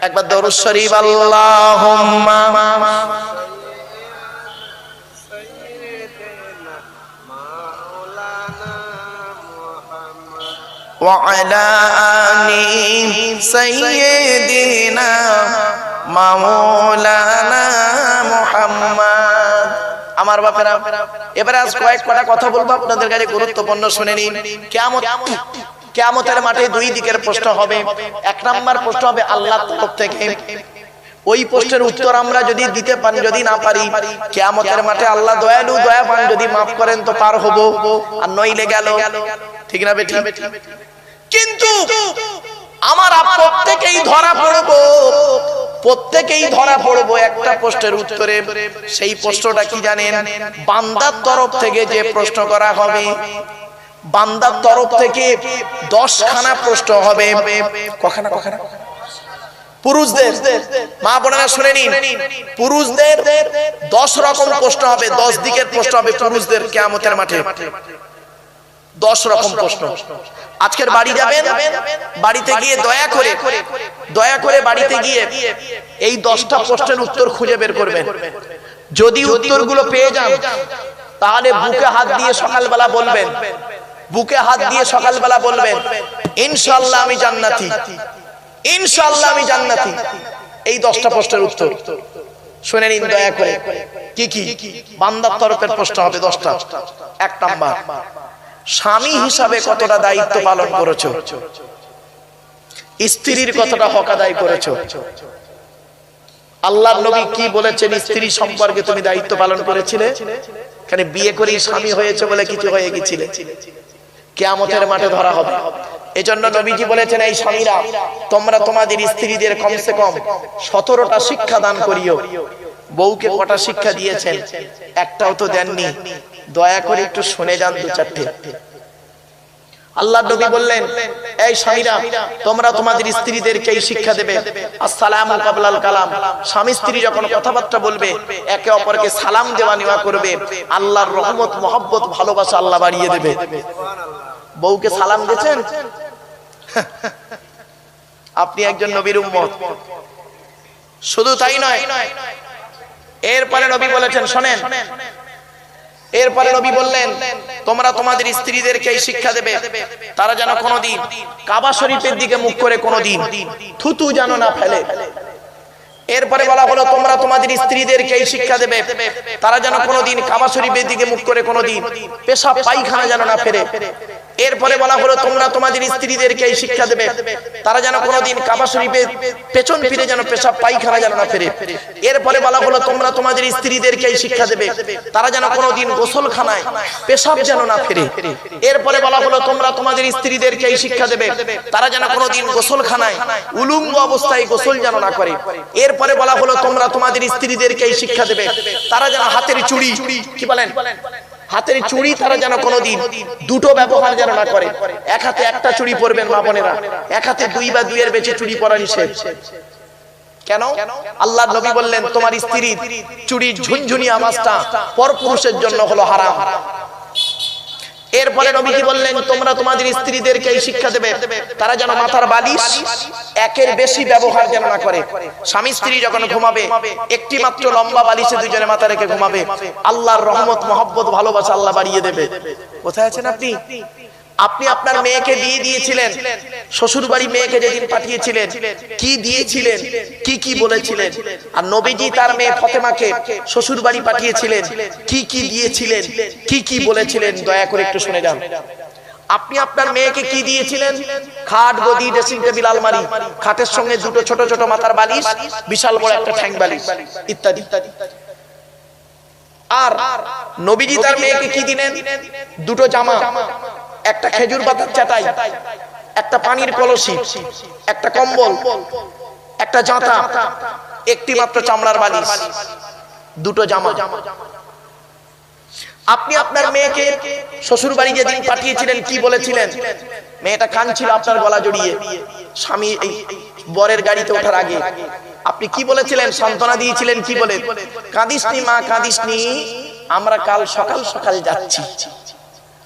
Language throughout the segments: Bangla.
একবার দরুদ শরীফ আল্লাহুম্মা وعلى آل سيدنا مولانا محمد আমার বাপেরা এবারে আজ কয়েক কটা কথা বলবো আপনাদের কাছে গুরুত্বপূর্ণ শুনে নিন কেমন কেয়ামতের মাঠে দুই দিকের প্রশ্ন হবে। এক নাম্বার প্রশ্ন হবে আল্লাহর তরফ থেকে। ওই প্রশ্নের উত্তর আমরা যদি দিতে পারি, যদি না পারি, কেয়ামতের মাঠে আল্লাহ দয়ালু দয়া পান যদি মাফ করেন তো পার হব। আর নইলে গেল। ঠিক না বেটি? কিন্তু আমার প্রত্যেকেই ধরা পড়ব। প্রত্যেকেই ধরা পড়ব একটা প্রশ্নের উত্তরে। সেই প্রশ্নটা কি জানেন? বান্দার তরফ থেকে যে প্রশ্ন করা হবে বান্দার তরফ থেকে দশখানা প্রশ্ন হবে। কখানা কখানা? দয়া করে বাড়িতে গিয়ে এই দশটা প্রশ্নের উত্তর খুঁজে বের করবেন। যদি উত্তরগুলো পেয়ে যান, তাহলে বুকে হাত দিয়ে সকালবেলা বলবেন বুকে হাত দিয়ে সকালবেলা বলবেন ইনশাল্লাহ আমি জান্নাতি। ইনশাল্লাহ আমি জান্নাতি। এই দশটা প্রশ্নের উত্তর। শুনে নিন দয়া করে। কি কি? বান্দার তরফের প্রশ্ন হবে দশটা। এক নাম্বার। স্বামী হিসাবে কতটা দায়িত্ব পালন করেছ? স্ত্রীর কতটা হক আদায় করেছ? আল্লাহ নবী কি বলেছেন স্ত্রী সম্পর্কে তুমি দায়িত্ব পালন করেছিলে? এখানে বিয়ে করেই স্বামী হয়েছে বলে কিছু হয়ে গেছিলে। কেয়ামতের মাঠে ধরা হবে। এজন্য নবীজি বলেছেন, এই স্বামীরা, তোমরা তোমাদের স্ত্রীদের কমসে কম সতেরোটা শিক্ষা দান করিও। বউকে কটা শিক্ষা দিয়েছেন? একটাও তো দেননি। দয়া করে একটু শুনে যান দু চারটে। আল্লাহ নবী বললেন, এই স্বামীরা, তোমরা তোমাদের স্ত্রীদেরকে শিক্ষা দেবে। আসসালামু কাবলাল কালাম। স্বামী স্ত্রী যখন কথাবার্তা বলবে, একে অপরকে সালাম দেওয়া নেওয়া করবে। আল্লাহর রহমত, মহব্বত, ভালোবাসা আল্লাহ বাড়িয়ে দেবে। বউকে সালাম দিয়েছেন? আপনি একজন নবীর উম্মত। শুধু তাই নয় এরপরে নবী বলেছেন শোনেন এরপরে নবী বললেন তোমরা তোমাদের স্ত্রীদেরকে এই শিক্ষা দেবে তারা যেন কোনোদিন কাবা শরীফের দিকে মুখ করে কোনোদিন থুতু যেন না ফেলে। এরপরে বলা হলো, তোমরা তোমাদের স্ত্রীদেরকে এই শিক্ষা দেবে। তারা যেন কোনোদিন কাবা শরীফের দিকে মুখ করে কোনোদিন পেশাব পায়খানা যেন না ফেরে। এরপরে বলা হলো, তোমরা তোমাদের স্ত্রীদেরকে এই শিক্ষা দেবে। তারা যেন কোনোদিন কাবা শরীফের পেছন ফিরে যেন পেশাব পায়খানা যেন না ফেরে। এরপরে বলা হলো, তোমরা তোমাদের স্ত্রীদেরকে এই শিক্ষা দেবে। তারা যেন কোনোদিন গোসলখানায় পেশাব যেন না ফেরে। এরপরে বলা হলো, তোমরা তোমাদের স্ত্রীদেরকে এই শিক্ষা দেবে। তারা যেন কোনোদিন গোসলখানায় উলুঙ্গ অবস্থায় গোসল যেন না করে। এরপরে বলা হলো, তোমরা তোমাদের স্ত্রীদেরকে এই শিক্ষা দেবে। তারা যেন হাতের চুড়ি কি বলেন? হাতের চুড়ি তারা যেন কোনোদিন দুটো ব্যবহার যেন না করে। এক হাতে একটা চুড়ি পরবেন মা বোনেরা। এক হাতে দুই বা দুইয়ের বেঁচে চুড়ি পরা নিষেধ। কেন? আল্লাহ নবী বললেন, তোমার স্ত্রীর চুড়ির ঝুনঝুনি আওয়াজটা পর পুরুষের জন্য হলো হারাম। এরপরে নবীজি বললেন তোমরা তোমাদের স্ত্রীদেরকে এই শিক্ষা দেবে। তারা যেন মাথার বালিশ একের বেশি ব্যবহার যেন না করে। স্বামী স্ত্রী যখন ঘুমাবে একটি মাত্র লম্বা বালিশে দুজনে মাথা রেখে ঘুমাবে। আল্লাহর রহমত মহব্বত ভালোবাসা আল্লাহ বাড়িয়ে দেবে। কোথায় আছেন আপনি? আপনি আপনার মেয়েকে দিয়ে দিয়েছিলেন শ্বশুর বাড়ি মেয়েকে যেদিন পাঠিয়েছিলেন, কি দিয়েছিলেন, কি কি বলেছিলেন? আর নবীজি তার মেয়ে ফতেমাকে শ্বশুর বাড়ি পাঠিয়েছিলেন, কি কি দিয়েছিলেন, কি কি বলেছিলেন? দয়া করে একটু শুনে যান। আপনি আপনার মেয়েকে কি দিয়েছিলেন? খাট, গদি ড্রেসিং টেবিল আলমারি, খাটের সঙ্গে দুটো ছোট ছোট মাথার বালিশ, বিশাল বড় একটা ঠ্যাং বালিশ ইত্যাদি ইত্যাদি। আর নবীজি তার মেয়েকে কি দিলেন? দুটো জামা একটা খেজুর পাতার চাটাই, একটা পানির কলসি, একটা কম্বল, একটা জাঁতা, একটি মাত্র চামড়ার বালিশ, দুটো জামা। আপনি আপনার মেয়েকে শ্বশুর বাড়ি যেদিন পাঠিয়েছিলেন, কি বলেছিলেন? মেয়েটা কাঁদছিল আপনার গলা জড়িয়ে। স্বামী এই বরের গাড়িতে ওঠার আগে। আপনি কি বলেছিলেন? সান্ত্বনা দিয়েছিলেন, কি বলে? কাঁদিসনি মা, কাঁদিসনি। আমরা কাল সকাল সকাল যাচ্ছি।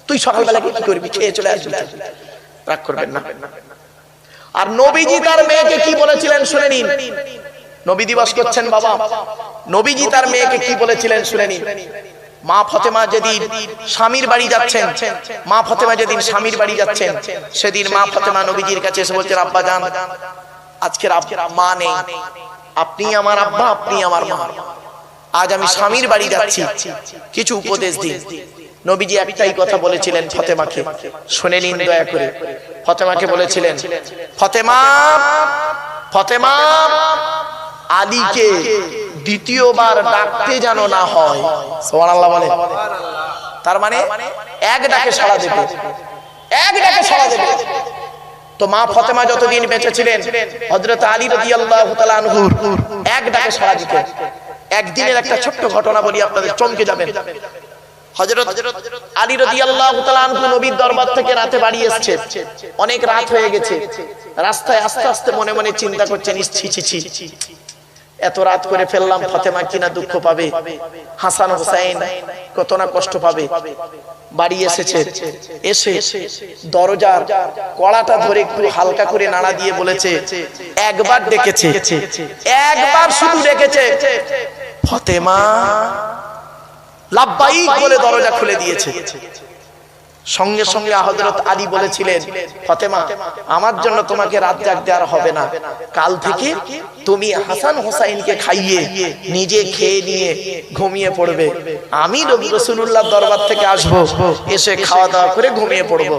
তুই সকালবেলা কি করবি? খেয়ে চলে আসবি। রাগ করবেন না। আর নবীজি তার মেয়েকে কি বলেছিলেন শুনে নিন। নবী দিবস করছেন বাবা। নবীজি তার মেয়েকে কি বলেছিলেন শুনে নিন। মা ফতেমা যেদিন স্বামীর বাড়ি যাচ্ছেন, মা ফতেমা যেদিন স্বামীর বাড়ি যাচ্ছেন, সেদিন মা ফতেমা নবীজির কাছে এসে বলছেন, আব্বা যান, আজকের মা নেই। আপনি আমার আব্বা, আপনি আমার মা। আজ আমি স্বামীর বাড়ি যাচ্ছি। কিছু উপদেশ দিন। নবীজি একটাই কথা বলেছিলেন ফতেমাকে। শুনে নিন দয়া করে। ফতেমাকে বলেছিলেন ফতেমা ফতেমা আলীকে দ্বিতীয়বার ডাকতে যেন না হয়। সুবহানাল্লাহ বলে। তার মানে এক ডাকে সাড়া দেবে। এক ডাকে সাড়া দেবে। তো মা ফতেমা যতদিন বেঁচে ছিলেন হযরত আলী রাদিয়াল্লাহু তাআলা আনহুর এক ডাকে সাড়া দিতেন। একদিনের একটা ছোট্ট ঘটনা বলি আপনাদের চমকে যাবেন। নবীর দরবার থেকে রাতে বাড়ি এসেছে। অনেক রাত হয়ে গেছে। রাস্তায় আস্তে আস্তে মনে মনে চিন্তা করছেন ছি ছি ছি এত রাত করে ফেললাম কিনা দুঃখ পাবে? হাসান কত না কষ্ট পাবে? বাড়ি এসেছে। এসে দরজার কড়াটা ধরে একটু হালকা করে নাড়া দিয়ে বলেছে, একবার ডেকেছে, একবার শুধু ডেকেছে, ফতেমা লাভবাইক বলে দরজা খুলে দিয়েছে। সঙ্গে সঙ্গে হযরত আলী বলেছিলেন ফতেমা আমার জন্য তোমাকে রাত জাগতে আর হবে না। কাল থেকে তুমি হাসান হোসাইনকে খাইয়ে নিজে খেয়ে নিয়ে ঘুমিয়ে পড়বে। আমি নবী রাসূলুল্লাহ দরবার থেকে আসব। এসে খাওয়া দাওয়া করে ঘুমিয়ে পড়ব।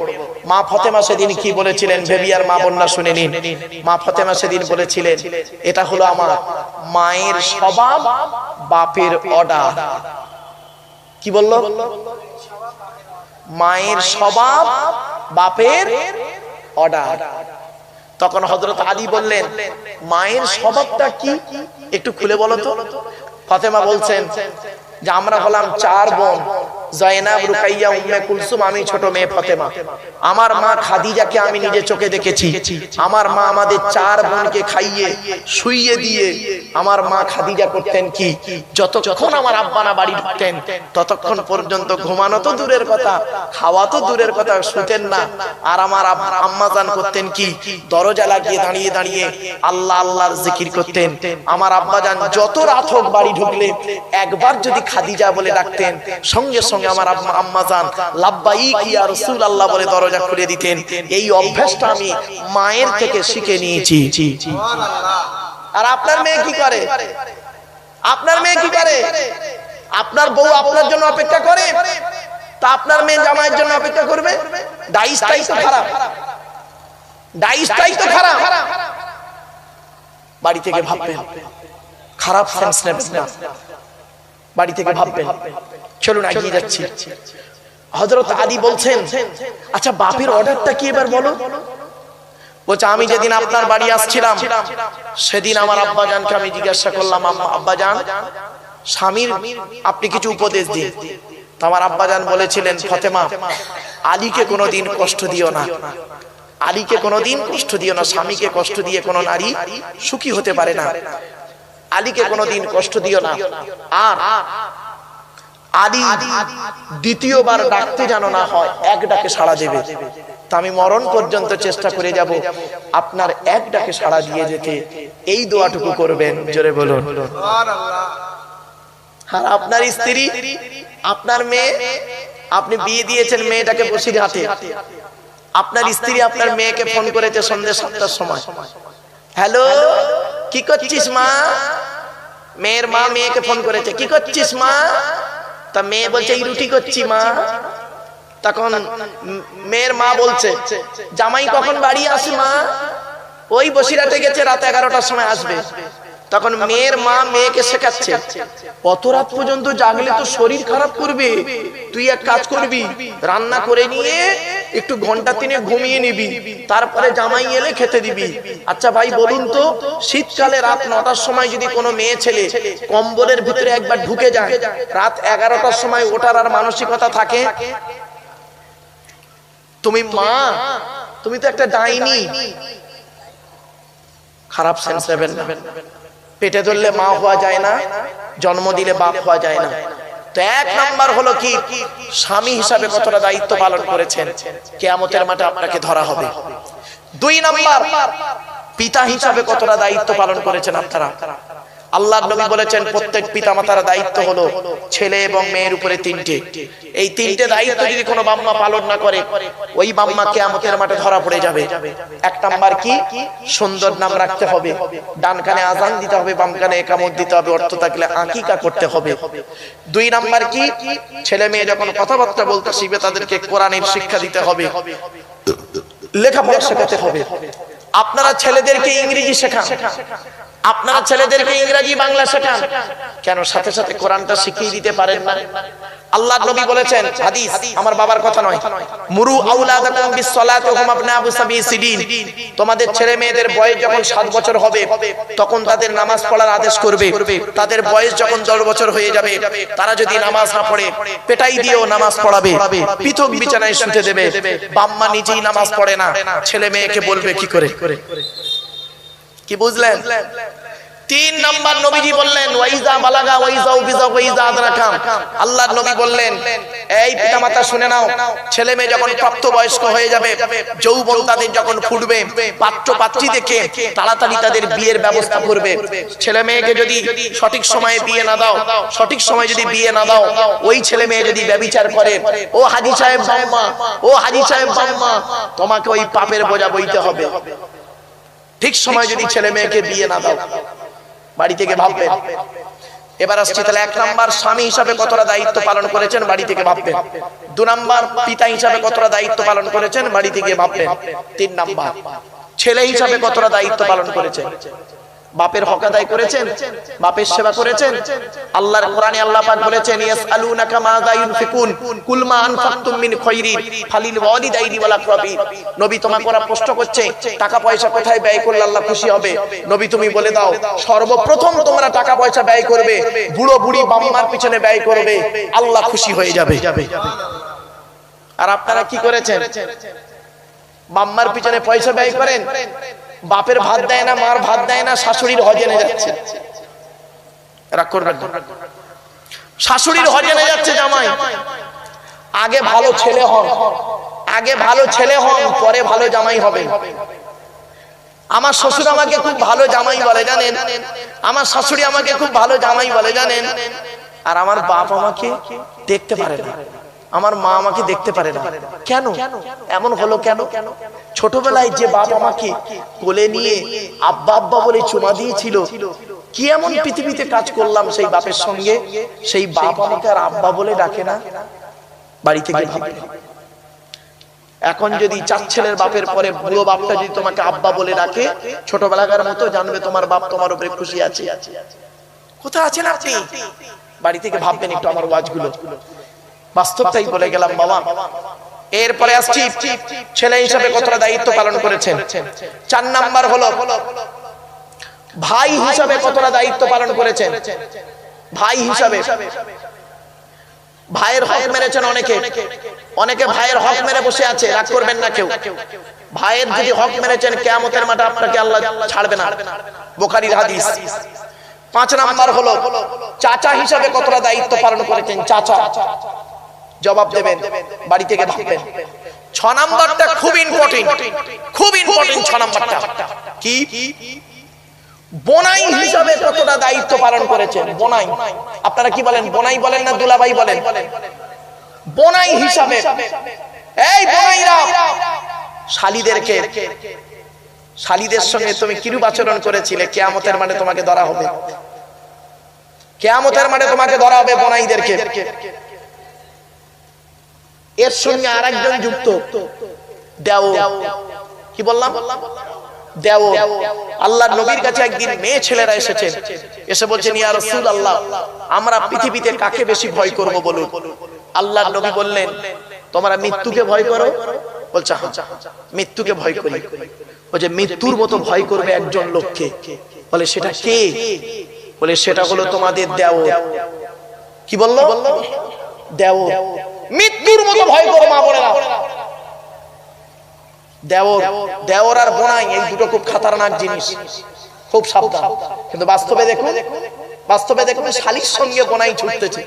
মা ফতেমা সেদিন কি বলেছিলেন? ভেবিয়ার মা বন্যা শুনে নিন। মা ফতেমা সেদিন বলেছিলেন এটা হলো আমার মায়ের স্বভাব বাপের অর্ডার কি বলল? মায়ের স্বভাব, বাপের অর্ডার। তখন হজরত আলী বললেন, মায়ের স্বভাবটা কি? একটু খুলে বলো তো। ফাতেমা বলছেন যে আমরা হলাম চার বোন জয়নাব রুকাইয়া উম্মে কুলসুম আমি ছোট মেয়ে ফাতেমা। আমার মা খাদিজাকে আমি নিজে চোখে দেখেছি। আমার মা আমাদের চার বোনকে খাইয়ে শুইয়ে দিয়ে আমার মা খাদিজা করতেন কি? যতক্ষণ আমার আব্বানা বাড়ি ঢুকতেন ততক্ষণ পর্যন্ত ঘুমানো তো দূরের কথা খাওয়া তো দূরের কথা শুতেন না। আর আমার আব- আম্মাজান করতেন কি? দরজা লাগিয়ে দাঁড়িয়ে দাঁড়িয়ে আল্লাহ আল্লাহর জিকির করতেন। আমার আব্বা আব্বাজান যত রাত হোক বাড়ি ঢুকলে একবার যদি খাদিজা বলে ডাকতেন। সঙ্গে সঙ্গে আমার আম্মা আম্মাজান লাব্বাইক ইয়া রাসূলুল্লাহ বলে দরজা খুলে দিতেন। এই অভ্যাসটা আমি মায়ের থেকে শিখে নিয়েছি। আর আপনার মেয়ে কি করে? আপনার মেয়ে কি করে? আপনার বউ আপনার জন্য অপেক্ষা করে? তা আপনার মেয়ে জামাইয়ের জন্য অপেক্ষা করবে? ডাইসটাই তো খারাপ। ডাইসটাই তো খারাপ। বাড়ি থেকে ভাববেন, খারাপ সেন্স নেবেন না। বাড়ি থেকে ভাববেন। চলুন এগিয়ে যাচ্ছি। হযরত আলী বলছেন আচ্ছা বাপের অর্ডারটা কি এবার বলো? বলছে আমি যেদিন আপনার বাড়ি আসছিলাম সেদিন আমার আব্বাজানকে আমি জিজ্ঞাসা করলাম আম্মা আব্বাজান স্বামীর আপনি কিছু উপদেশ দিন। তো আমার আব্বাজান বলেছিলেন ফতেমা আলীকে কোনোদিন কষ্ট দিও না। আলীকে কোনোদিন কষ্ট দিও না। স্বামীকে কষ্ট দিয়ে কোনো নারী সুখী হতে পারে না। আলীকে কোনোদিন কষ্ট দিও না। আর আলী দ্বিতীয়বার ডাকতে যেন না হয় এক ডাকে সাড়া দেবে। তা আমি মরণ পর্যন্ত চেষ্টা করে যাব। আপনার এক ডাকে সাড়া দিয়ে যেতে এই দোয়াটুকু করবেন। জোরে বলুন। আর আপনার স্ত্রী আপনার মেয়ে আপনি বিয়ে দিয়েছেন মেয়েটাকে বসির হাতে। আপনার স্ত্রী আপনার মেয়েকে ফোন করেছে সন্ধ্যে সাতটার সময়। হ্যালো? কি করছিস মা? মেয়ের মা মেয়েকে ফোন করেছে, কি করছিস মা? তা মেয়ে বলছে, এই রুটি করছি মা। তখন মেয়ের মা বলছে, জামাই কখন বাড়ি আসি মা? ওই বসিরাতে গেছে, রাত এগারোটার সময় আসবে। তখন মেয়ের মা মেয়েকে শেখাচ্ছে অত রাত পর্যন্ত জাগলে তো শরীর খারাপ করবে। তুই এক কাজ করবি রান্না করে নিয়ে একটু ঘণ্টা তিনে ঘুমিয়ে নিবি তারপরে জামাই এলে খেতে দিবি। আচ্ছা ভাই বলুন তো শীতকালে রাত নটার সময় যদি কোনো মেয়ে ছেলে কম্বলের ভিতরে একবার ঢুকে যায় রাত এগারোটার সময় ওঠার আর মানসিকতা থাকে? তুমি মা তুমি তো একটা ডাইনি। খারাপ সেন্স নেবেন না। পেটে ধরলে মা হওয়া যায় না, জন্ম দিলে বাপ হওয়া যায় না। তো এক নাম্বার হলো কি? স্বামী হিসাবে কতটা দায়িত্ব পালন করেছেন? কেয়ামতের মাঠে আপনাকে ধরা হবে। দুই নাম্বার, পিতা হিসাবে কতটা দায়িত্ব পালন করেছেন আপনারা? আল্লাহ নবী বলেছেন প্রত্যেক পিতা মাতার দায়িত্ব হলো ছেলে এবং মেয়ের উপরে তিনটে। এই তিনটে দায়িত্ব যদি কোনো বাম্মা পালন না করে ওই বাম্মা কেয়ামতের মাঠে ধরা পড়ে যাবে। এক নাম্বার কি? সুন্দর নাম রাখতে হবে। ডান কানে আজান দিতে হবে বাম কানে একামত দিতে হবে অর্থ থাকলে আকিকা করতে হবে। দুই নাম্বার কি? ছেলে মেয়ে যখন কথাবার্তা বলতে শিখবে তাদেরকে কোরআনের শিক্ষা দিতে হবে। লেখাপড়া শেখাতে হবে। আপনারা ছেলেদেরকে ইংরেজি শেখান। আপনারা ছেলেদেরকে ইংরেজি বাংলা শেখান। কেন সাথে সাথে কোরআনটা শিখিয়ে দিতে পারেন না? আল্লাহ নবী বলেছেন হাদিস আমার বাবার কথা নয়। মুরু আউলাদাকুম বিসসালাতি হুম আবনাবু সাবি সিদিন। তোমাদের ছেলে মেয়েদের বয়স যখন 7 বছর হবে তখন তাদের নামাজ পড়ার আদেশ করবে। তাদের বয়স যখন 10 বছর হয়ে যাবে তারা যদি নামাজ না পড়ে পেটাই দিয়েও নামাজ পড়াবে। পৃথক বিছানায় শুতে দেবে। বাম্মা নিজেই নামাজ পড়ে না। ছেলে মেয়েকে বলবে কি করে? কি বুঝলেন? তিন নাম্বার নবীজি বললেন, ওয়াইজা বালাগা, ওয়াইজা উবিজা ওয়াইজা আদরাকাম। আল্লাহর নবী বললেন, এই পিতামাতা, শুনে নাও, ছেলে মেয়ে যখন প্রাপ্ত বয়স্ক হয়ে যাবে, যৌবন তাদের যখন ফুটবে পাত্র পাত্রী দেখে তাড়াতাড়ি তাদের বিয়ের ব্যবস্থা করবে। ছেলে মেয়েকে যদি সঠিক সময়ে বিয়ে না দাও, সঠিক সময় যদি বিয়ে না দাও, ওই ছেলে মেয়ে যদি ব্যবিচার করে, ও হাজি সাহেব, বাম্মা, ও হাজি সাহেব, বাম্মা, তোমাকে ওই পাপের বোঝা বইতে হবে। ঠিক সময় যদি ছেলে মেয়েকে বিয়ে না দাও বাড়ি থেকে ভাববেন এবার আসছি তাহলে এক নাম্বার স্বামী হিসাবে কতটা দায়িত্ব পালন করেছেন বাড়ি থেকে ভাববে। দু নাম্বার পিতা হিসাবে কতটা দায়িত্ব পালন করেছেন বাড়ি থেকে ভাববে। তিন নাম্বার। ছেলে হিসাবে কতটা দায়িত্ব পালন করেছেন? বাপের হক আদায় করেছেন, বাপের সেবা করেছেন। আল্লাহর কোরআনে আল্লাহ পাক বলেছেন, ইয়াসআলুনাকা মাযা ইউনফিকুন কুল মা আনফাকতুম মিন খায়রিন ফালিল ওয়ালিদাইনি ওয়াল আকরাবিন। নবী তোমাকে ওরা প্রশ্ন করছে, টাকা পয়সা কোথায় ব্যয় করলে আল্লাহ খুশি হবে? নবী তুমি বলে দাও, সর্বপ্রথম তোমরা টাকা পয়সা ব্যয় করবে, বুড়ো বুড়ি বাম্মার পিছনে ব্যয় করবে, আল্লাহ খুশি হয়ে যাবে। আর আপনারা কি করেছেন? বাম্মার পিছনে পয়সা ব্যয় করেন? বাপের ভাত দেয় না, মার ভাত দেয় না, শাশুড়ির হজেনে যাচ্ছে। রাগ করবেন না। শাশুড়ির হজেনে যাচ্ছে জামাই। আগে ভালো ছেলে হন। আগে ভালো ছেলে হন, পরে ভালো জামাই হবে। আমার শ্বশুর আমাকে খুব ভালো জামাই বলে, জানেন? আমার শাশুড়ি আমাকে খুব ভালো জামাই বলে, জানেন? আর আমার বাপ আমাকে দেখতে পারে না। আমার মা আমাকে দেখতে পারে না। কেন? এমন হলো কেন? ছোটবেলায় যে বাপ আমাকে কোলে নিয়ে আব্বা আব্বা বলে চুমা দিয়েছিল, কি এমন পৃথিবীতে কাজ করলাম সেই বাপের সঙ্গে? সেই বাপ আমাকে আর আব্বা বলে ডাকে না? বাড়ি থেকে এখন যদি চার ছেলের বাপের পরে বুড়ো বাপটা যদি তোমাকে আব্বা বলে ডাকে, ছোটবেলাকার মতো জানবে তোমার বাপ তোমার উপরে খুশি আছে। কোথায় আছেন আপনি? বাড়ি থেকে ভাববেন একটু আমার ওয়াজগুলো। বাস্তবটাই বলে গেলাম বাবা। এরপরে আসছি ছেলে হিসাবে কতটা দায়িত্ব পালন করেছেন? চার নাম্বার হলো ভাই হিসাবে কতটা দায়িত্ব পালন করেছেন? ভাই হিসাবে। ভাইয়ের হক মেরেছেন অনেকে। অনেকে। ভাইয়ের হক মেরে বসে আছে রাগ করবেন না কেউ। ভাইয়ের যদি হক মেরেছেন কেয়ামতের মাঠে আপনাকে আল্লাহ ছাড়বে না। বোখারির হাদিস। পাঁচ নাম্বার হলো চাচা হিসাবে কতটা দায়িত্ব পালন করেছেন? চাচা। জবাব দেবেন বাড়ি থেকে ভাববেন ছ নাম্বারটা খুব ইম্পর্টেন্ট খুব ইম্পর্টেন্ট ছ নাম্বারটা। কি? বোনাই হিসাবে কতটা দায়িত্ব পালন করেছেন? বোনাই। আপনারা কি বলেন বোনাই বলেন না দুলাভাই বলেন? বোনাই হিসাবে। এই বোনাইরা শালিদেরকে। শালিদের সঙ্গে তুমি কিরূপ আচরণ করেছিলে? কেয়ামতের মানে তোমাকে ধরা হবে। কেয়ামতের মানে তোমাকে ধরা হবে বোনাইদেরকে। এর সঙ্গে আরেকজন যুক্ত। দেও। কি বললাম? দেও। আল্লাহ নবীর কাছে একদিন মেয়ে ছেলেরা এসেছেন এসে বলছেন ইয়া রাসূল আল্লাহ আমরা পৃথিবীতে কাকে বেশি ভয় করব বলুন? আল্লাহ নবী বললেন তোমরা মৃত্যুকে ভয় করো? বলছে হ্যাঁ মৃত্যুকে ভয় করি। বলছে মৃত্যুর মতো ভয় করবে একজন লোককে। বলে সেটা কে? বলে সেটা হলো তোমাদের দেও। কি বলল? দেও। মৃত্যুর মতো ভয় করো মা বলে দেওর দেওর আর বোনাই এই দুটো খুব খাতারনাক জিনিস। খুব সাবধান। কিন্তু বাস্তবে দেখুন বাস্তবে দেখুন শালির সঙ্গে বোনাই ছুটতেছে।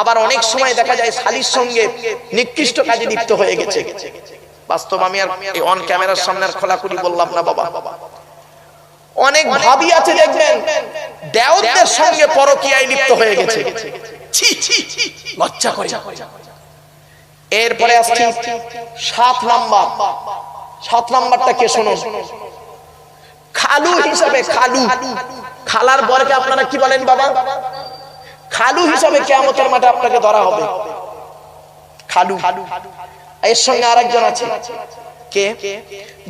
আবার অনেক সময় দেখা যায় শালির সঙ্গে নিকৃষ্ট কাজে লিপ্ত হয়ে গেছে। বাস্তব আমি আর অন ক্যামেরার সামনে আর খোলাখুলি বললাম না বাবা। অনেক ভাবি আছে দেখবেন দেওদের সঙ্গে পরকীয়ায় লিপ্ত হয়ে গেছে। ছি ছি ছি, লজ্জা করে। এরপরে আসছি সাত নাম্বার। সাত নাম্বারটা কে শুনুন খালু হিসাবে খালু। খালার বরকে আপনারা কি বলেন বাবা? খালু হিসাবে কেমতের মাঠে আপনাকে ধরা হবে। খালু। এর সঙ্গে আরেকজন আছে। কে?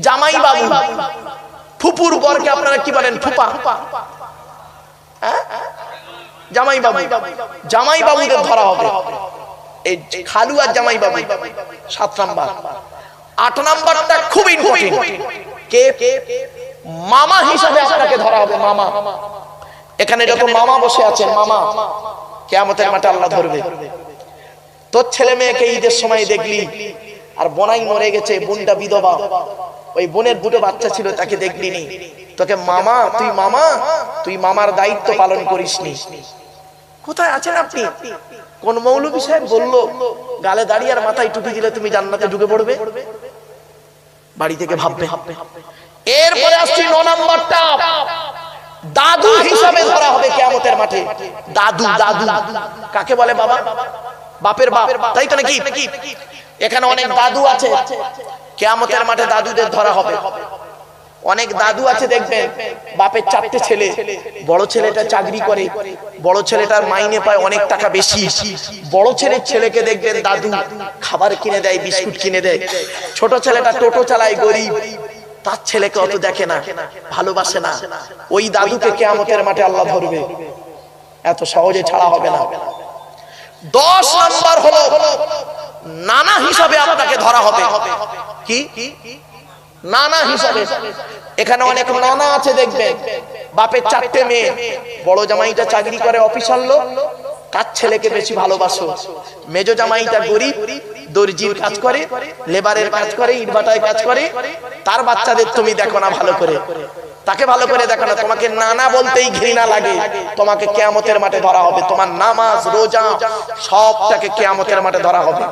জামাই বাবু ফুপুর বরকে আপনারা কি বলেন? ফুপা। হ্যাঁ? জামাই বাবু জামাই বাবুদের ধরা হবে। এই খালু আর জামাই বাবু সাত নাম্বার। আট নাম্বারটা খুব ইম্পর্টেন্ট কে মামা হিসাবে আপনাকে ধরা হবে মামা। এখানে যত মামা বসে আছেন মামা কেয়ামতের মাঠে আল্লাহ ধরবে। তোর ছেলে মেয়েকে ঈদের সময় দেখলি আর বোনাই মরে গেছে বোনটা বিধবা। ওই বোনের দুটো বাচ্চা ছিল তাকে দেখলি নি। তোকে মামা তুই মামা তুই মামার দায়িত্ব পালন করিসনি। কোথায় আছেন আপনি? কোন মৌলবী সাহেব বলল, গালে দাঁড়িয়ে আর মাথায় টুপি দিলে তুমি জান্নাতে ঢুকে পড়বে। বাড়ি থেকে ভাববে। এরপরে আসছি ন নাম্বারটা। দাদু হিসাবে ধরা হবে কেয়ামতের মাঠে। দাদু দাদু। কাকে বলে বাবা? বাপের বাপ। তাই তো নাকি? এখানে অনেক দাদু আছে। কেয়ামতের মাঠে দাদুদের ধরা হবে। অনেক দাদু আছে দেখবেন, বাপের চারটে ছেলে, বড় ছেলেটা চাকরি করে, বড় ছেলেটার মাইনে পায় অনেক টাকা বেশি। বড় ছেলের ছেলেকে দেখবেন দাদু খাবার কিনে দেয়, বিস্কুট কিনে দেয়। ছোট ছেলেটা টোটো চালায়, গরিব। তার ছেলেকে অত দেখে না, ভালোবাসে না। ওই দাদুকে কেয়ামতের মাঠে আল্লাহ ধরবে। এত সহজে ছাড়া হবে না। দশ নাম্বার হলো, নানা হিসাবে আপনাকে ধরা হবে। কি? নানা হিসাবে। এখানে অনেক নানা আছে দেখবে। বাপের চারটে মেয়ে। বড় জামাইটা চাকরি করে অফিসার লোক। কার ছেলেকে বেশি ভালোবাসো? মেজ জামাইটা গরিব, দর্জির কাজ করে, লেবারের কাজ করে, ইটভাটায় কাজ করে। তার বাচ্চাদের তুমি দেখো না ভালো করে। তাকে ভালো করে দেখো না। তোমাকে নানা বলতেই ঘৃণা লাগে। তোমাকে কেয়ামতের মাঠে ধরা হবে। তোমার নামাজ, রোজা, সবটাকে কেয়ামতের মাঠে ধরা হবে।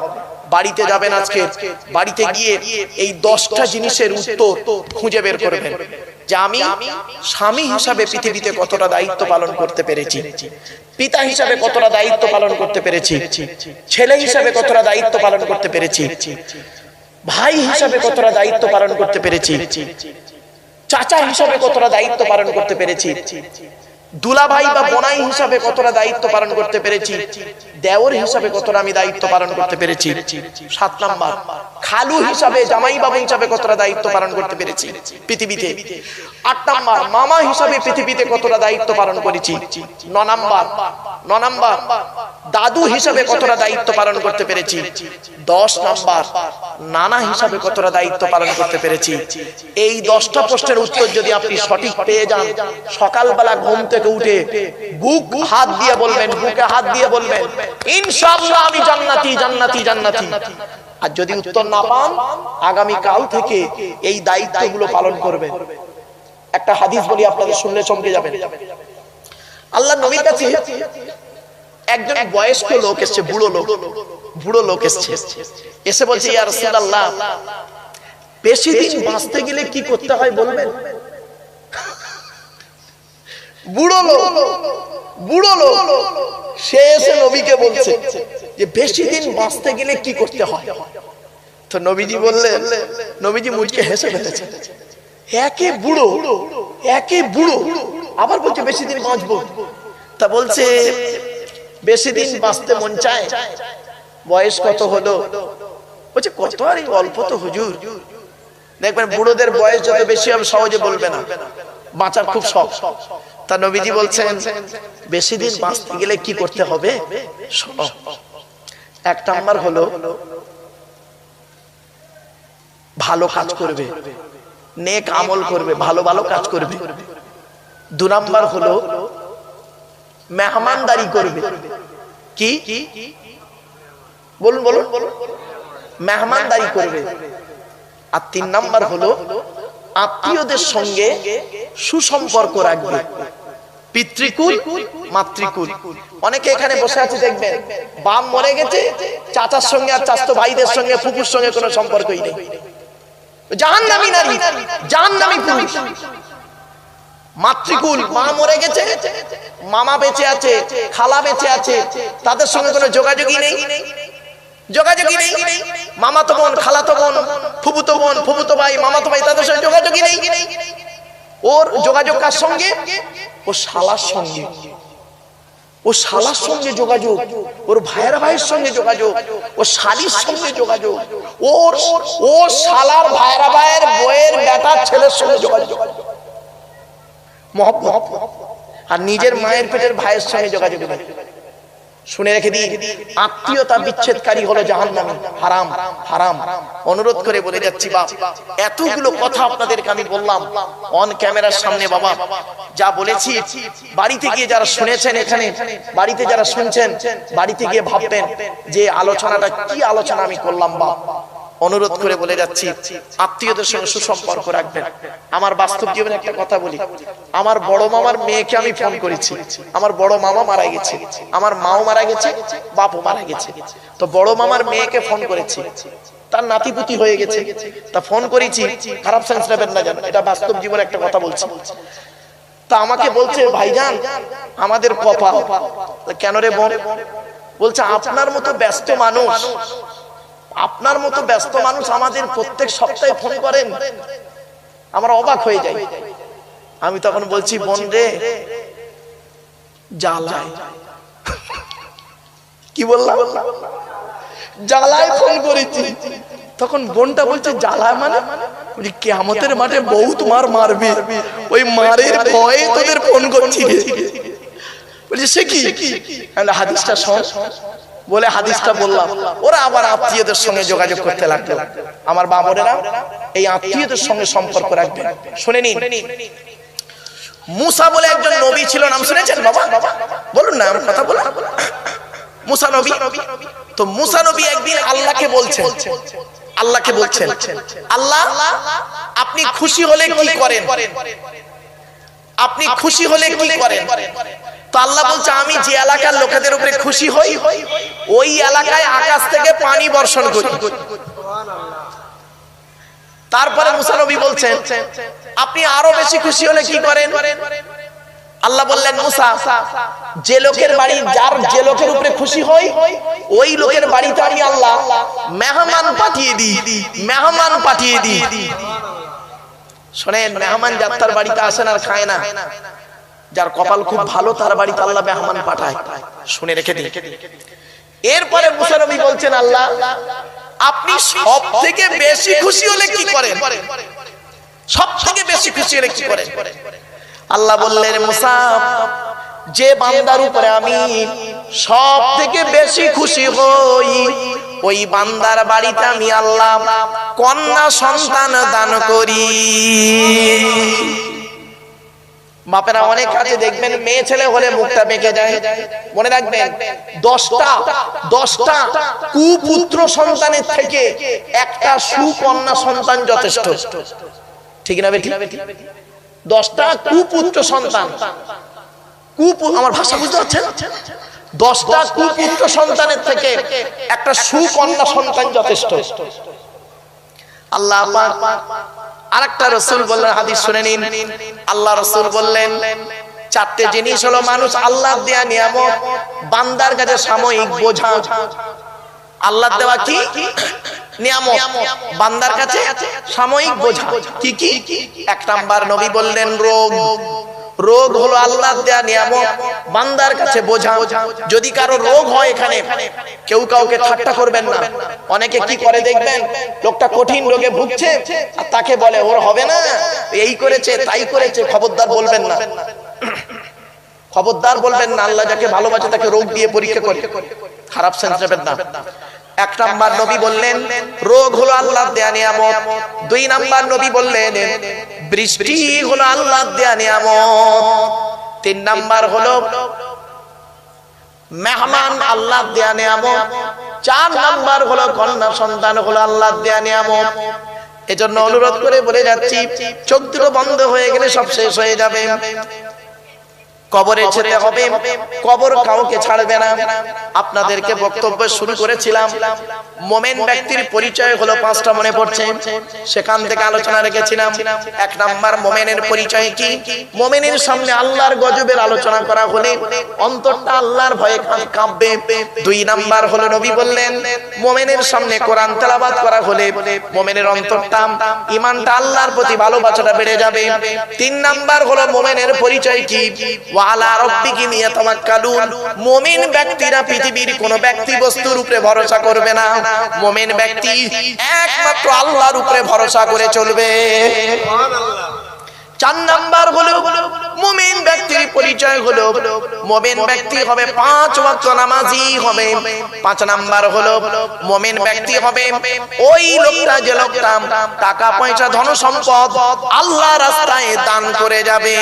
বাড়িতে যাবেন আজকে, বাড়িতে গিয়ে এই দশটা জিনিসের উত্তর খুঁজে বের করবেন। যে আমি স্বামী হিসাবে পৃথিবীতে কতটা দায়িত্ব পালন করতে পেরেছি, পিতা হিসাবে কতটা দায়িত্ব পালন করতে পেরেছি, ছেলে হিসাবে কতটা দায়িত্ব পালন করতে পেরেছি, ভাই হিসাবে কতটা দায়িত্ব পালন করতে পেরেছি, চাচা হিসাবে কতটা দায়িত্ব পালন করতে পেরেছি দুলাভাই বা বোনাই হিসাবে কতটা দায়িত্ব পালন করতে পেরেছি? দেওর হিসাবে কতটা আমি দায়িত্ব পালন করতে পেরেছি? সাত নাম্বার। খালু হিসাবে, জামাই বাবু হিসাবে কতটা দায়িত্ব পালন করতে পেরেছি? পৃথিবীতে। আট নাম্বার। মামা হিসাবে পৃথিবীতে কতটা দায়িত্ব পালন করেছি? ন নাম্বার। ন নাম্বার। দাদু হিসাবে কতটা দায়িত্ব পালন করতে পেরেছি? দশ নাম্বার। নানা হিসাবে কতটা দায়িত্ব পালন করতে পেরেছি? এই দশটা প্রশ্নের উত্তর যদি আপনি সঠিক পেয়ে যান, সকালবেলা ঘুম থেকে উঠে বুক হাত দিয়ে বলবেন, বুকে হাত দিয়ে বলবেন, ইনশাআল্লাহ আমি জান্নাতি জান্নাতি জান্নাতি। আর যদি উত্তর না পান আগামী কাল থেকে এই দায়িত্বগুলো পালন করবেন। একটা হাদিস বলি, আপনাদের শুনলে চমকে যাবেন। আল্লাহ নবীর কাছে একজন বয়স্ক লোক এসছে, বুড়ো লোক বুড়ো লোক এসছে। এসে বলছে, ইয়া রাসূলুল্লাহ, বেশি দিন বাঁচতে গেলে কি করতে হয় বলবেন? বেশি দিন বাঁচতে গেলে তো একে বুড়ো একে বুড়ো, আবার বলছে বেশি দিন বাঁচবো। তা বলছে, বেশি দিন বাঁচতে মন চায়? বয়স কত হলো? বলছে, কত আর অল্প তো হুজুর। দেখবেন বুড়োদের বয়স যত বেশি হবে, সহজে বলবে না। বাঁচার খুব শখ। তা নবীজি বলছেন বেশি দিন বাঁচতে গেলে কি করতে হবে? শোনো এক নাম্বার হলো ভালো কাজ করবে নেক আমল করবে ভালো ভালো কাজ করবে। দু নাম্বার হলো মেহমানদারি করবে। কি? বলুন বলুন। বলুন মেহমানদারি করবে। আর তিন নাম্বার হলো আত্মীয়দের সঙ্গে সুসম্পর্ক রাখবে। পিতৃকুল, মাতৃকুল। অনেকে এখানে বসে আছে, দেখবেন, বাপ মরে গেছে, চাচার সঙ্গে আর চাচতো ভাইদের সঙ্গে ফুপুর সঙ্গে কোনো সম্পর্কই নেই। জাহান্নামী নারী, জাহান্নামী পুরুষ। মাতৃকুল, মা মরে গেছে, মামা বেঁচে আছে, খালা বেঁচে আছে, তাদের সঙ্গে কোনো যোগাযোগই নেই। যোগাযোগই নেই। মামা তো বোন খালা তো বোন ফুবুতো বোন ফুবুতো ভাই মামা তো ভাই, তাদের সঙ্গে যোগাযোগই নেই। ওর যোগাযোগ কার সঙ্গে? ও শালার সঙ্গে। ও শালার সঙ্গে যোগাযোগ, ওর ভাইয়ের ভাইয়ের সঙ্গে যোগাযোগ ও শালির সঙ্গে যোগাযোগ, ওর ও শালার ভাইয়ের ভাইয়ের বইয়ের বেটার ছেলের সঙ্গে যোগাযোগ। মহব্বত। আর নিজের মায়ের পেটের ভাইয়ের সঙ্গে যোগাযোগ নেই। শুনে রেখে দিই, আত্মীয়তা বিচ্ছেদকারী হলো জাহান্নামী। হারাম হারাম। অনুরোধ করে বলে যাচ্ছি, বাপ, এতগুলো কথা আপনাদেরকে আমি বললাম। অন ক্যামেরার সামনে, বাবা, যা বলেছি, বাড়িতে গিয়ে যারা শুনেছেন এখানে, বাড়িতে যারা শুনছেন, বাড়িতে গিয়ে ভাববেন যে আলোচনাটা কি আলোচনা আমি করলাম, বাপ। অনুরোধ করে বলে যাচ্ছি, আত্মীয়দের সঙ্গে সুসম্পর্ক রাখবেন। আমার বাস্তব জীবনে একটা কথা বলি। আমার বড় মামার মেয়েকে আমি ফোন করেছি। আমার বড় মামা মারা গেছে। আমার মাও মারা গেছে, বাপও মারা গেছে। তো বড় মামার মেয়েকে ফোন করেছি। তার নাতিপুতি হয়ে গেছে। তা ফোন করেছি, খারাপ সেন্স নেবেন না জান এটা বাস্তব জীবনে একটা কথা বলছি। তা আমাকে বলছে, ভাইজান, আমাদের কপাল। কেন রে বোন? বলছে, আপনার মতো ব্যস্ত মানুষ আপনার মতো ব্যস্ত মানুষ আমাদের প্রত্যেক সপ্তাহে ফোন করেন। আমরা অবাক হয়ে যাই আমি তখন বলছি, বোন রে কি বললাম? জ্বালায় ফোন করেছি। তখন বোনটা বলছে, জ্বালায় মানে? কেমতের মাঠে বউ তোমার মারবে। ওই মারের ভয়ে তোদের ফোন করছি। বলছি, সে কি? হাদিসটা শোন। বলে হাদিসটা বললাম। ওরা আবার আত্মীয়দের সঙ্গে যোগাযোগ করতে লাগল। আমার বাবরেরা এই আত্মীয়দের সঙ্গে সম্পর্ক রাখবে। শুনে নিন। মুসা বলে একজন নবী ছিল, নাম শুনেছেন বাবা? বলুন না, আমার কথা বলুন। মুসা নবী? তো মুসা নবী একদিন আল্লাহকে বলছেন আল্লাহকে বলছেন, আল্লাহ, আপনি খুশি হলে কি করেন? আপনি খুশি হলে কি করেন? তো আল্লাহ বলছে, আমি যে এলাকার লোকেদের উপরে খুশি হই, ওই এলাকায় আকাশ থেকে পানি বর্ষণ করি। তারপরে মুসানবী বলছেন, আপনি আরও বেশি খুশি হলে কি করেন? আল্লাহ বললেন, মুসা, যে লোকের বাড়ি যার যে লোকের উপরে খুশি হই, ওই লোকের বাড়িতে আমি আল্লাহ মেহমান পাঠিয়ে দিই, মেহমান পাঠিয়ে দিই। শোনেন, মেহমান যাত্রার বাড়িতে আসেন আর খায় না। যার কপাল খুব ভালো তার বাড়িতে আল্লাহ মেহমান পাঠায়। শুনে রেখে দিন এরপরে মুসানবী বলছেন আল্লাহ আপনি সব থেকে বেশি খুশি হলে কি করেন? সব থেকে বেশি খুশি হলে কি করেন? আল্লাহ বললেন মুসা যে বান্দার উপরে আমি সব থেকে বেশি খুশি হই। ওই বান্দার বাড়িতে আমি আল্লাহ কন্যা সন্তান দান করি। বাপেরা অনেক কাছে দেখবেন, মেয়ে ছেলে হলে মুখটা বেঁকে যায়। মনে রাখবেন, দশটা দশটা কুপুত্র সন্তানের থেকে একটা সুকন্যা সন্তান যথেষ্ট। ঠিক না বেঠিক? দশটা কুপুত্র সন্তান। কুপু আমার ভাষা বুঝতে পারছেন? দশটা কুপুত্র সন্তানের থেকে একটা সুকন্যা সন্তান যথেষ্ট। আল্লাহ আরেকটা রসুল বললেন, হাদিস শুনে নিন। আল্লাহ রসুল বললেন, চারটে জিনিস হলো মানুষ আল্লাহ দেয়া নিয়ামত, বান্দার কাছে সাময়িক বোঝা। আল্লাহ দেওয়া কি? নিয়ামত। বান্দার কাছে সাময়িক বোঝা। কি কি? এক নাম্বার নবী বললেন, রোগ। রোগ হলো আল্লাহ দেয়া নিয়ামত। বান্দার কাছে বোঝা। যদি কারও রোগ হয় এখানে, কেউ কাউকে ঠাট্টা করবেন না। অনেকে কি করে দেখবেন? লোকটা কঠিন রোগে ভুগছে আর তাকে বলে, ওর হবে না। এই করেছে, তাই করেছে, খবরদার বলবেন না। খবরদার বলবেন না, আল্লাহ যাকে ভালোবাসে তাকে রোগ দিয়ে পরীক্ষা করে। খারাপ সেন্স না। এক নাম্বার নবী বললেন, রোগ হলো আল্লাহ দেয়া নিয়ামত। দুই নাম্বার নবী বললেন, বৃষ্টি হলো আল্লাহ দেয়া নিয়ামত। তিন নাম্বার হলো, মেহমান আল্লাহ দেয়া নিয়ামত। চার নাম্বার হলো, কন্যা সন্তান হলো আল্লাহ দেয়া নিয়ামত। এজন্য অনুরোধ করে বলে যাচ্ছি, চোখ দুটো বন্ধ হয়ে গেলে সব শেষ হয়ে যাবে। কবরে যেতে হবে। কবর কাউকে ছাড়বে না। আপনাদেরকে বক্তব্য শুরু করেছিলাম। মোমেন ব্যক্তির পরিচয় হলো পাঁচটা মনে পড়ছে। সেখান থেকে আলোচনা রেখেছিলাম। এক নাম্বার মোমেনের পরিচয় কি? মোমেনের সামনে আল্লাহর গজবের আলোচনা করা হলে অন্তরটা আল্লাহর ভয়ে কাঁপবে। দুই নাম্বার হলো নবী বললেন মোমেনের সামনে কোরআন তেলাবাদ করা হলে মোমেনের অন্তরটা ইমানটা আল্লাহর প্রতি ভালোবাসাটা বেড়ে যাবে। তিন নাম্বার হলো মোমেনের পরিচয় কি? ওয়ালা রব্বিকি ব্যক্তিরা পৃথিবীর কোন ব্যক্তি বস্তুর উপরে ভরসা করবে না। মুমিন ব্যক্তি একমাত্র আল্লাহর উপরে ভরসা করে চলবে। চার নাম্বার হলো, মুমিন ব্যক্তির পরিচয় হলো, মুমিন ব্যক্তি হবে পাঁচ ওয়াক্ত নামাজি হবে। পাঁচ নাম্বার হলো, মুমিন ব্যক্তি হবে ওই লোকটা যে লোকটা টাকা পয়সা ধন সম্পদ আল্লাহ রাস্তায় দান করে যাবে।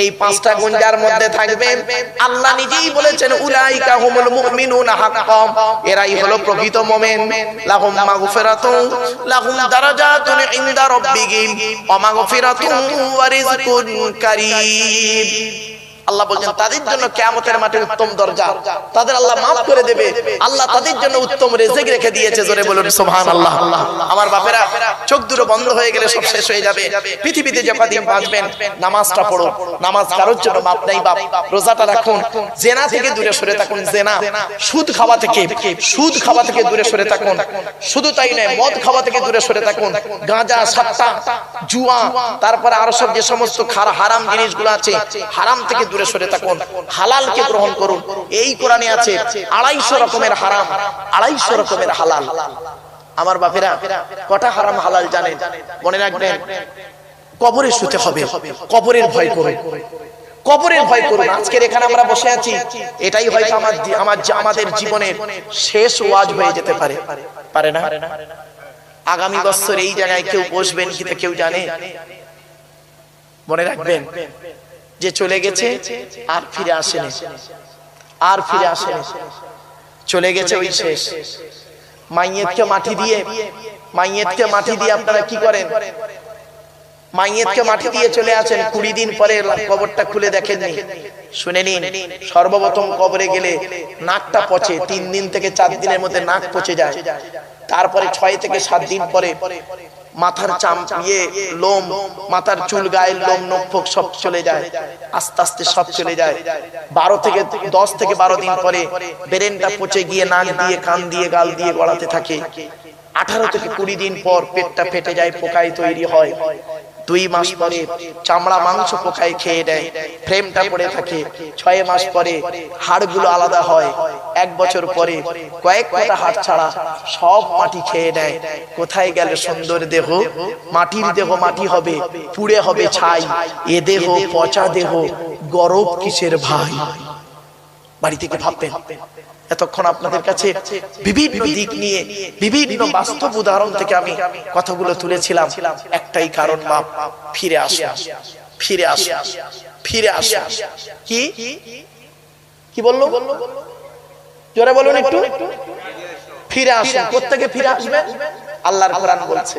এই পাঁচটা গুঞ্জার মধ্যে থাকবে। আল্লাহ নিজেই বলেছেন, উলাইকা হুমুল মুমিনুনা হাক্কাম। এরাই হলো প্রকৃত মুমিন। লাহুম মাগফিরাতুন লাহুম দারাজাতুন ইনদা রাব্বিহিম। ওয়া মাগফিরাতুন ওয়া রিজকুন কারীম আল্লাহ বলছেন তাদের জন্য কিয়ামতের মাঠে উত্তম দরজা। তাদের আল্লাহ maaf করে দেবে। আল্লাহ তাদের জন্য উত্তম রিজিক রেখে দিয়েছে জোরে বলুন সুবহানাল্লাহ। আমার বাপেরা চোখ দুটো বন্ধ হয়ে গেলে সব শেষ হয়ে যাবে। পৃথিবীতে যে কদিন বাঁচবেন নামাজটা পড়ো নামাজ কারোর জন্য বাপ নাই বাপ রোজাটা রাখুন। জেনা থেকে দূরে সরে থাকুন জেনা। সুদ খাওয়া থেকে সুদ খাওয়া থেকে দূরে সরে থাকুন শুধু তাই নয় মদ খাওয়া থেকে দূরে সরে থাকুন গাঁজা সাত্তা জুয়া তারপরে আরও সব যে সমস্ত খারা- হারাম জিনিসগুলো আছে হারাম থেকে দূরে সরে থাকুন। হালালকে গ্রহণ করুন। এই কোরআনে আছে, আড়াইশো রকমের হারাম, আড়াইশো রকমের হালাল। আমার বাপেরা, কটা হারাম হালাল জানেন? মনে রাখবেন, কবরে শুতে হবে, কবরের ভয় করুন কবরের ভয় করুন। আজকের এখানে আমরা বসে আছি। এটাই হয়তো আমার আমার আমাদের জীবনের শেষ ওয়াজ হয়ে যেতে পারে। পারে না? আগামী বছর এই জায়গায় কেউ বসবেন কিনা কেউ জানে? মনে রাখবেন যে চলে গেছে আর ফিরে আসেনি। আর ফিরে আসেনি। চলে গেছে ওই শেষ। মাইয়েতকে মাটি দিয়ে, মাইয়েতকে মাটি দিয়ে আপনারা কি করেন? মাইয়েতকে মাটি দিয়ে চলে আসেন। কুড়ি দিন পরে কবরটা খুলে দেখেননি। শুনে নিন, সর্বপ্রথম কবরে গেলে নাকটা পচে, তিন দিন থেকে চার দিনের মধ্যে নাক পচে যায়। তারপরে ছয় থেকে সাত দিন পরে মাথার চাম ইয়ে লোম, মাথার চুল গায়ের লোম নোক সব চলে যায়, আস্তে আস্তে সব চলে যায়। বারো থেকে দশ থেকে বারো দিন পরে বেরেনটা পচে গিয়ে নাক দিয়ে, কান দিয়ে, গাল দিয়ে গড়াতে থাকে। আঠারো থেকে কুড়ি দিন পর পেটটা ফেটে যায়, পোকায় তৈরি হয়। দুই মাস পরে চামড়া, মাংস পোকায় খেয়ে দেয় ফ্রেমটা পড়ে থাকে। ছয় মাস পরে হাড়গুলো আলাদা হয়। এক বছর পরে কয়েক কটা হাড় ছাড়া সব মাটি খেয়ে নেয়। কোথায় গেলে সুন্দর দেহ? মাটির দেহ মাটি হবে, পুড়ে হবে ছাই। এ দেহ পচা দেহ, গরব কিসের ভাই? বাড়ি থেকে ভাববেন। এতক্ষণ আপনাদের কাছে বিভিন্ন দিক নিয়ে বিভিন্ন বাস্তব উদাহরণ থেকে আমি কথাগুলো তুলেছিলাম। একটাই কারণ বাপ ফিরে আসে ফিরে আসে ফিরে আসে কি? কি? বলল? জোরে বলুন একটু। ফিরে আসেন প্রত্যেকে ফিরে আসবেন? আল্লাহর কোরআন বলছে।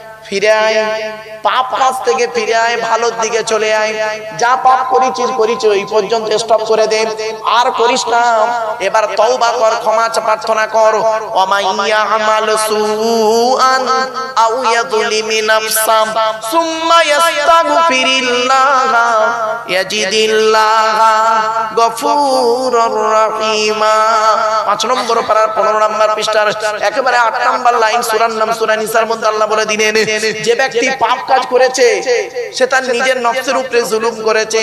ফিরে আয়। পাপ কাজ থেকে ফিরে আয়, ভালোর দিকে চলে আয়। যা পাপ করেছিস করিস ওই পর্যন্ত স্টপ করে দে। আর করিস না। এবার তওবা কর, ক্ষমা প্রার্থনা কর। ওমাইয়া আমাল সুআন আও ইয়াযলিমি নাফসাম সুম্মা ইয়াস্তাগফিরিল্লাহ ইয়াজিদিল্লাহ গফুরুর রহিমা। পাঁচ নম্বর পারার পনেরো নম্বর পৃষ্ঠার একেবারে আট নম্বর লাইন, সুরার নাম সুরা নিসার মধ্যে আল্লাহ বলে দিলেন যে ব্যক্তি পাপ কাজ করেছে সে তার নিজের নফসের উপরে জুলুম করেছে।